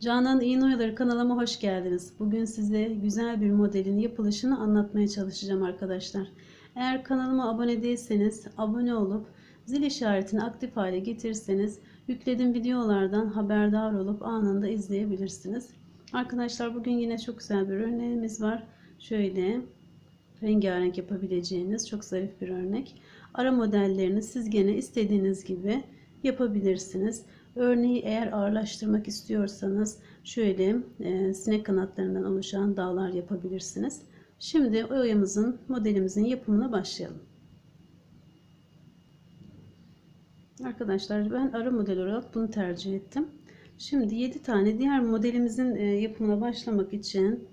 Canan İğneoyaları kanalıma hoş geldiniz. Bugün size güzel bir modelin yapılışını anlatmaya çalışacağım arkadaşlar. Eğer kanalıma abone değilseniz abone olup zil işaretini aktif hale getirirseniz yüklediğim videolardan haberdar olup anında izleyebilirsiniz. Arkadaşlar bugün yine çok güzel bir örneğimiz var. Şöyle rengarenk yapabileceğiniz çok zarif bir örnek. Ara modellerini siz gene istediğiniz gibi yapabilirsiniz. Örneği eğer ağırlaştırmak istiyorsanız şöyle e, sinek kanatlarından oluşan dağlar yapabilirsiniz. Şimdi oyamızın modelimizin yapımına başlayalım. Arkadaşlar ben ara model olarak bunu tercih ettim. Şimdi 7 tane diğer modelimizin e, yapımına başlamak için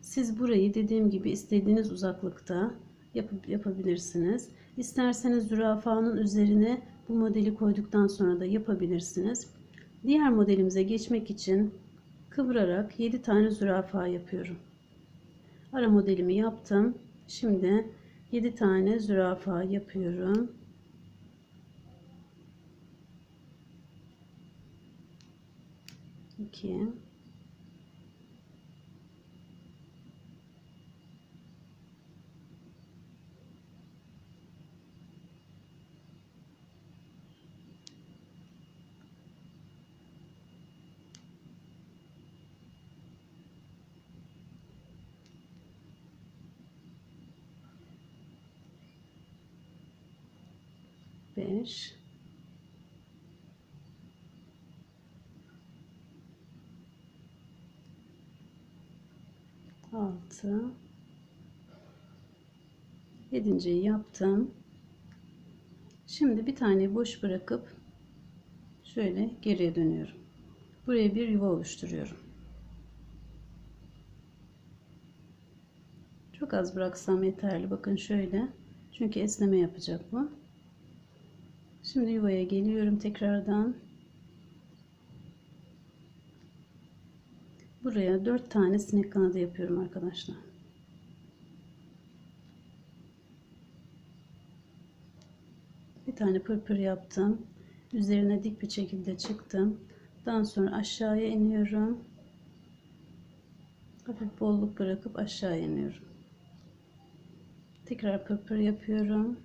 siz burayı dediğim gibi istediğiniz uzaklıkta yapıp yapabilirsiniz. İsterseniz zürafanın üzerine bu modeli koyduktan sonra da yapabilirsiniz. Diğer modelimize geçmek için kıvırarak 7 tane zürafa yapıyorum. Ara modelimi yaptım. Şimdi 7 tane zürafa yapıyorum. İki. Beş altı yedinciyi yaptım. Şimdi bir tane boş bırakıp şöyle geriye dönüyorum. Buraya bir yuva oluşturuyorum. Çok az bıraksam yeterli. Bakın şöyle. Çünkü esneme yapacak bu. Şimdi yuvaya geliyorum tekrardan. Buraya 4 tane sinek kanadı yapıyorum arkadaşlar. Bir tane pırpır yaptım. Üzerine dik bir şekilde çıktım. Daha sonra aşağıya iniyorum. Hafif bolluk bırakıp aşağı iniyorum. Tekrar pırpır yapıyorum.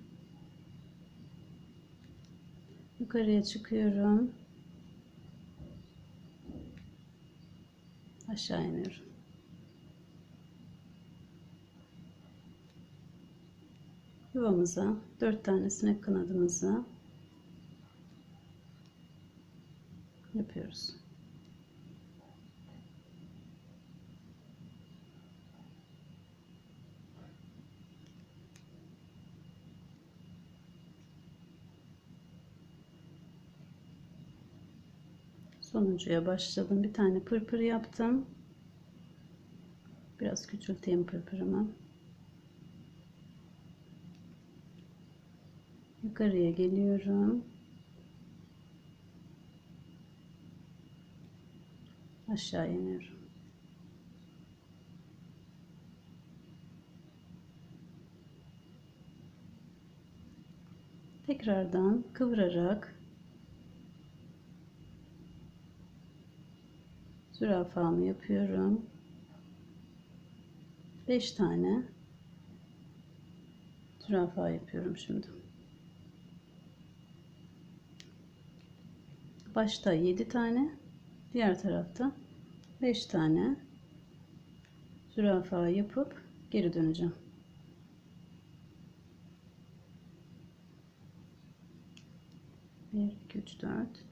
Yukarıya çıkıyorum. Aşağı iniyorum. Yuvamıza dört tane sinek kanadımızı yapıyoruz. Sonuncuya başladım. Bir tane pırpır yaptım. Biraz küçülteyim pırpırımı. Yukarıya geliyorum. Aşağı iniyorum. Tekrardan kıvırarak zürafamı yapıyorum. 5 tane zürafa yapıyorum şimdi. Başta 7 tane, diğer tarafta 5 tane zürafa yapıp geri döneceğim. Bir, iki, üç, dört.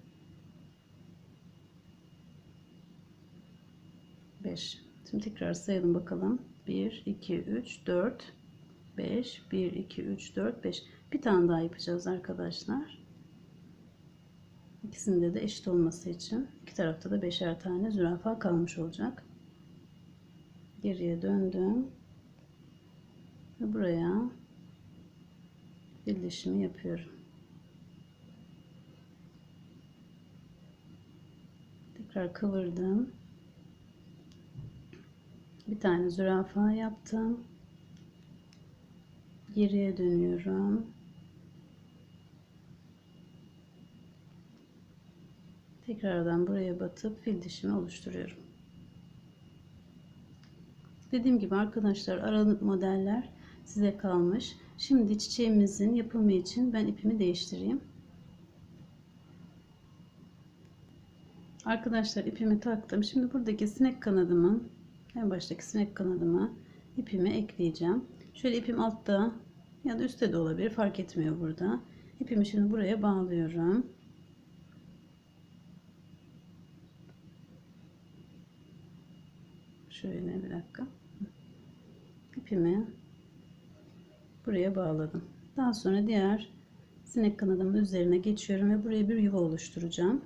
5. Şimdi tekrar sayalım bakalım. 1, 2, 3, 4, 5. 1, 2, 3, 4, 5. Bir tane daha yapacağız arkadaşlar. İkisinde de eşit olması için. iki tarafta da beşer tane zürafa kalmış olacak. Geriye döndüm. Ve buraya birleşimi yapıyorum. Tekrar kıvırdım bir tane zürafa yaptım geriye dönüyorum tekrardan buraya batıp fil dişimi oluşturuyorum. Dediğim gibi arkadaşlar aralık modeller size kalmış. Şimdi çiçeğimizin yapımı için ben ipimi değiştireyim. Arkadaşlar ipimi taktım. Şimdi buradaki sinek kanadımın en baştaki sinek kanadıma ipimi ekleyeceğim. Şöyle ipim altta ya da üstte de olabilir fark etmiyor burada. İpimi şimdi buraya bağlıyorum. Şöyle bir dakika. İpimi buraya bağladım. Daha sonra diğer sinek kanadımın üzerine geçiyorum ve buraya bir yuva oluşturacağım.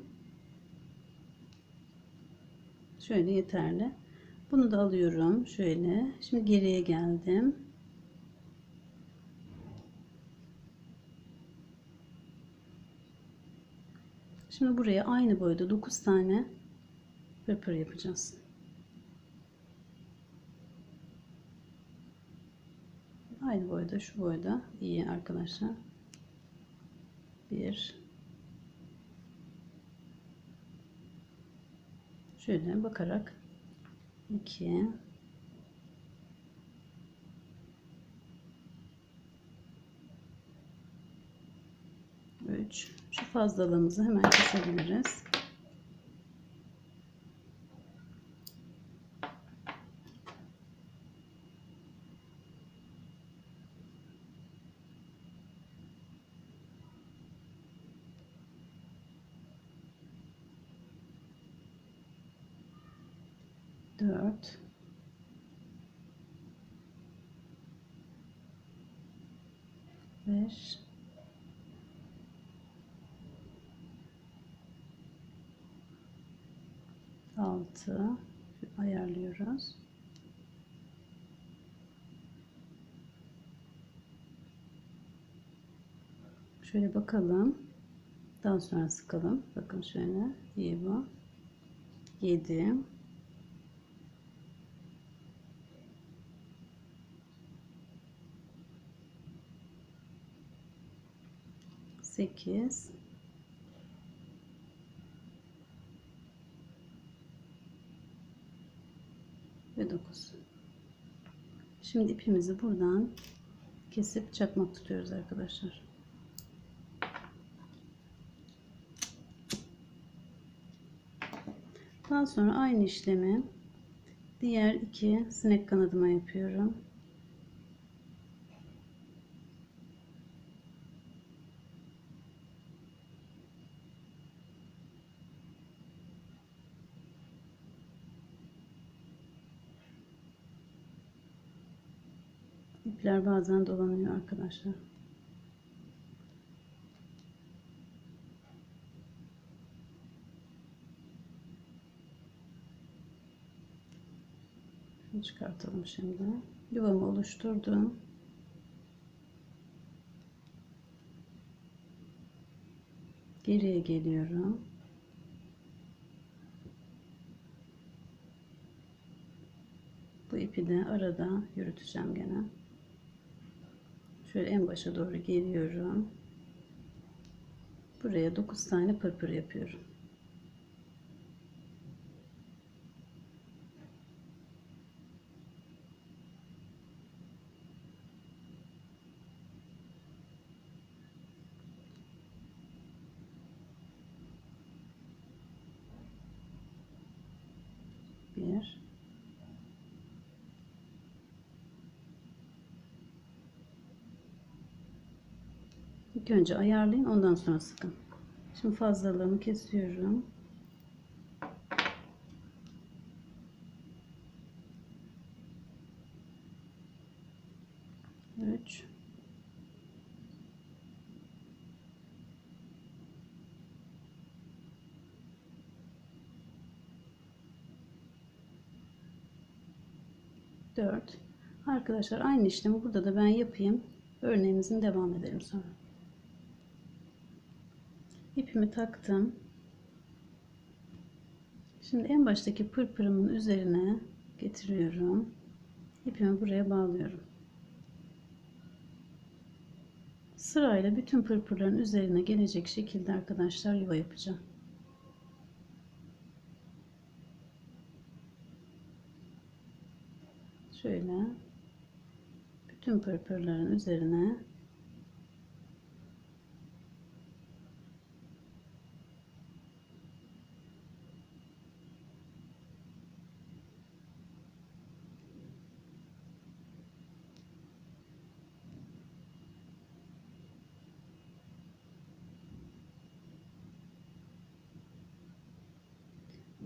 Şöyle yeterli. Bunu da alıyorum. Şöyle. Şimdi geriye geldim. Şimdi buraya aynı boyda 9 tane pırpır yapacağız. Aynı boyda şu boyda iyi arkadaşlar. 1 Şöyle bakarak 2 3 şu fazlalığımızı hemen kesebiliriz. Dört. Beş. Altı. Ayarlıyoruz. Şöyle bakalım. Daha sonra sıkalım. Bakın şöyle. İyi bu. 7 8 ve 9 şimdi ipimizi buradan kesip çakmak tutuyoruz arkadaşlar. Daha sonra aynı işlemi diğer iki sinek kanadıma yapıyorum İpler bazen dolanıyor arkadaşlar. Şunu çıkartalım şimdi. Yuvamı oluşturdum. Geriye geliyorum. Bu ipi de arada yürüteceğim gene. Şöyle en başa doğru geliyorum. Buraya 9 tane pırpır yapıyorum. Bir. İlk önce ayarlayın ondan sonra sıkın. Şimdi fazlalığımı kesiyorum. Üç. Dört. Arkadaşlar aynı işlemi burada da ben yapayım. Örneğimizin devam edelim sonra ipimi taktım. Şimdi en baştaki pırpırımın üzerine getiriyorum. İpimi buraya bağlıyorum. Sırayla bütün pırpırların üzerine gelecek şekilde arkadaşlar yuva yapacağım. Şöyle bütün pırpırların üzerine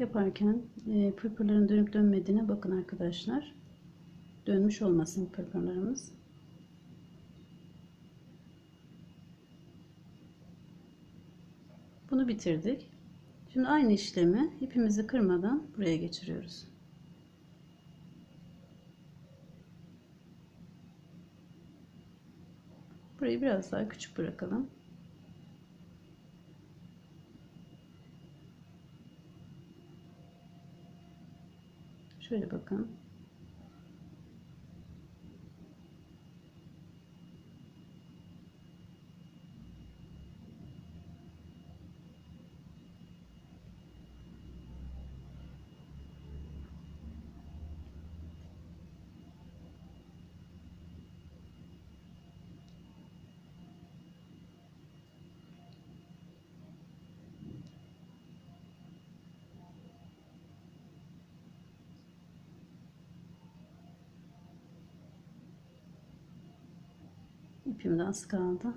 yaparken e, pırpırların dönüp dönmediğine bakın arkadaşlar. Dönmüş olmasın pırpırlarımız. Bunu bitirdik. Şimdi aynı işlemi ipimizi kırmadan buraya geçiriyoruz. Burayı biraz daha küçük bırakalım. Şöyle bakın. İpim de az kaldı.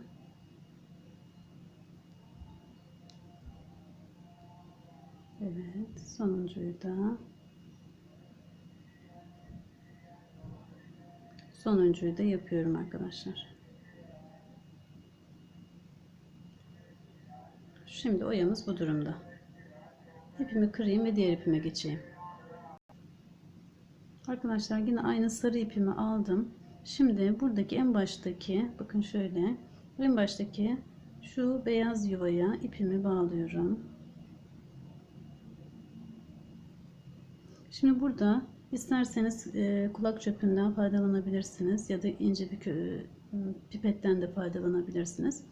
Evet, sonuncuyu da sonuncuyu da yapıyorum arkadaşlar. Şimdi oyamız bu durumda. İpimi kırayım ve diğer ipime geçeyim. Arkadaşlar yine aynı sarı ipimi aldım. Şimdi buradaki en baştaki bakın şöyle en baştaki şu beyaz yuvaya ipimi bağlıyorum. Şimdi burada isterseniz e, kulak çöpünden faydalanabilirsiniz ya da ince bir e, pipetten de faydalanabilirsiniz.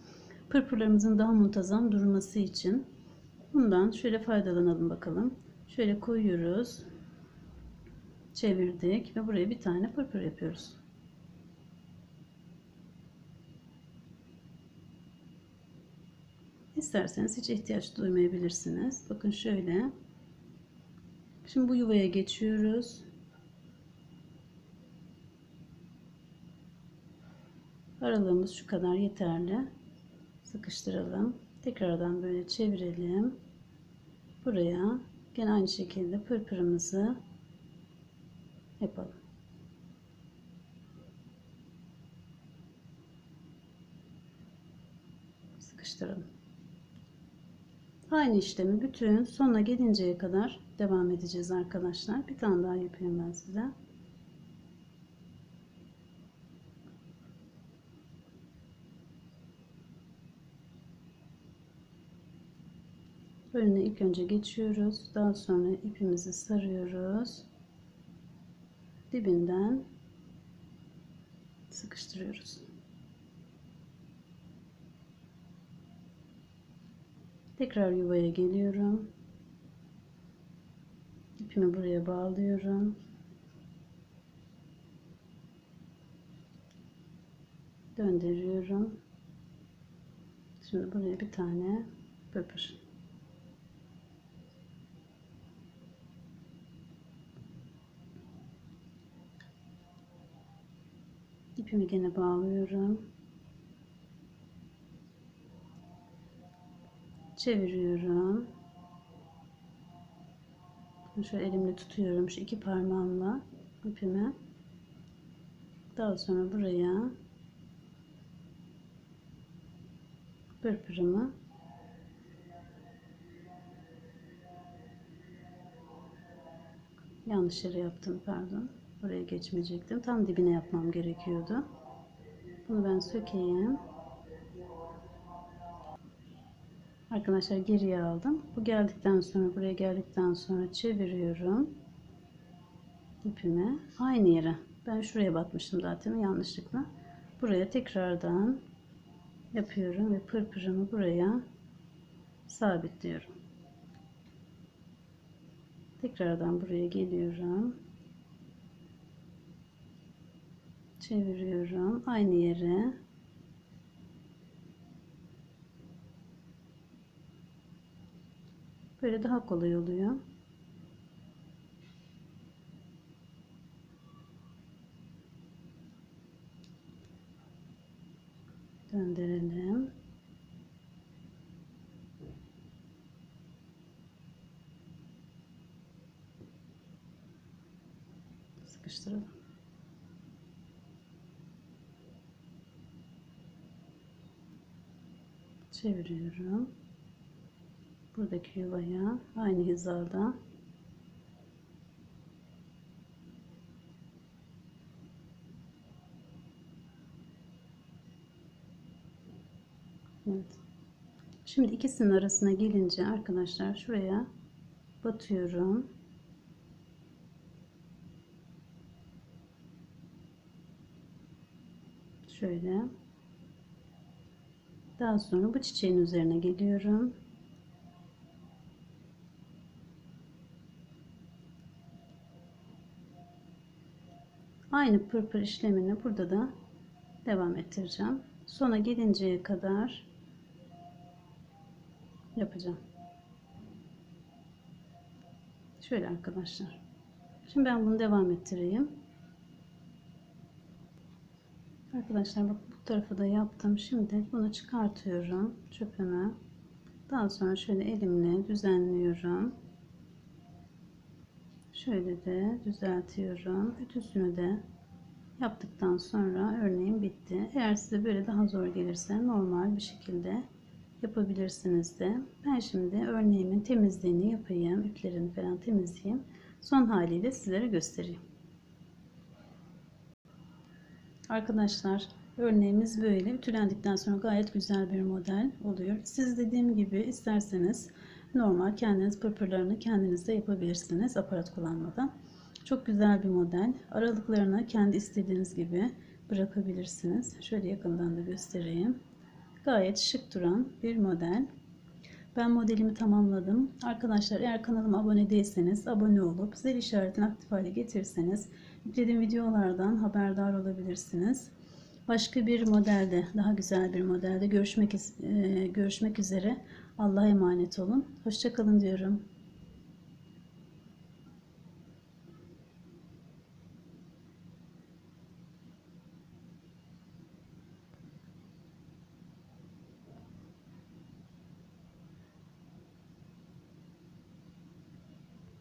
Pırpırlarımızın daha muntazam durması için bundan şöyle faydalanalım bakalım. Şöyle koyuyoruz. Çevirdik ve buraya bir tane pırpır yapıyoruz. İsterseniz hiç ihtiyaç duymayabilirsiniz. Bakın şöyle. Şimdi bu yuvaya geçiyoruz. Aralığımız şu kadar yeterli. Sıkıştıralım. Tekrardan böyle çevirelim. Buraya gene aynı şekilde pırpırımızı yapalım. Sıkıştıralım. Aynı işlemi bütün sonuna gelinceye kadar devam edeceğiz arkadaşlar. Bir tane daha yapayım ben size. Önüne ilk önce geçiyoruz. Daha sonra ipimizi sarıyoruz. Dibinden sıkıştırıyoruz. Tekrar yuvaya geliyorum. İpimi buraya bağlıyorum. Döndürüyorum. Şimdi buraya bir tane pöpür. İpimi gene bağlıyorum. Çeviriyorum. Şöyle elimle tutuyorum şu iki parmağımla ipimi. Daha sonra buraya pırpırımı yanlış yere yaptım pardon. Buraya geçmeyecektim. Tam dibine yapmam gerekiyordu. Bunu ben sökeyim. Arkadaşlar geriye aldım. Bu geldikten sonra buraya geldikten sonra çeviriyorum. ipimi aynı yere. Ben şuraya batmıştım zaten yanlışlıkla. Buraya tekrardan yapıyorum ve pırpırımı buraya sabitliyorum. Tekrardan buraya geliyorum. Çeviriyorum. Aynı yere. Böyle daha kolay oluyor. Döndürelim. Sıkıştıralım. Çeviriyorum. Buradaki yuvaya aynı hizada Evet. Şimdi ikisinin arasına gelince arkadaşlar şuraya batıyorum. Şöyle. Daha sonra bu çiçeğin üzerine geliyorum. Aynı pırpır işlemini burada da devam ettireceğim. Sona gelinceye kadar yapacağım. Şöyle arkadaşlar. Şimdi ben bunu devam ettireyim. Arkadaşlar bak bu tarafı da yaptım. Şimdi bunu çıkartıyorum çöpüme. Daha sonra şöyle elimle düzenliyorum. Şöyle de düzeltiyorum. Ütüsünü de yaptıktan sonra örneğim bitti. Eğer size böyle daha zor gelirse normal bir şekilde yapabilirsiniz de. Ben şimdi örneğimin temizliğini yapayım. Ütlerini falan temizleyeyim. Son haliyle sizlere göstereyim. Arkadaşlar örneğimiz böyle. Ütülendikten sonra gayet güzel bir model oluyor. Siz dediğim gibi isterseniz normal kendiniz pırpırlarını kendiniz de yapabilirsiniz aparat kullanmadan. Çok güzel bir model. Aralıklarını kendi istediğiniz gibi bırakabilirsiniz. Şöyle yakından da göstereyim. Gayet şık duran bir model. Ben modelimi tamamladım. Arkadaşlar eğer kanalıma abone değilseniz abone olup zil işaretini aktif hale getirirseniz yüklediğim videolardan haberdar olabilirsiniz. Başka bir modelde, daha güzel bir modelde görüşmek, görüşmek üzere. Allah'a emanet olun. Hoşçakalın diyorum.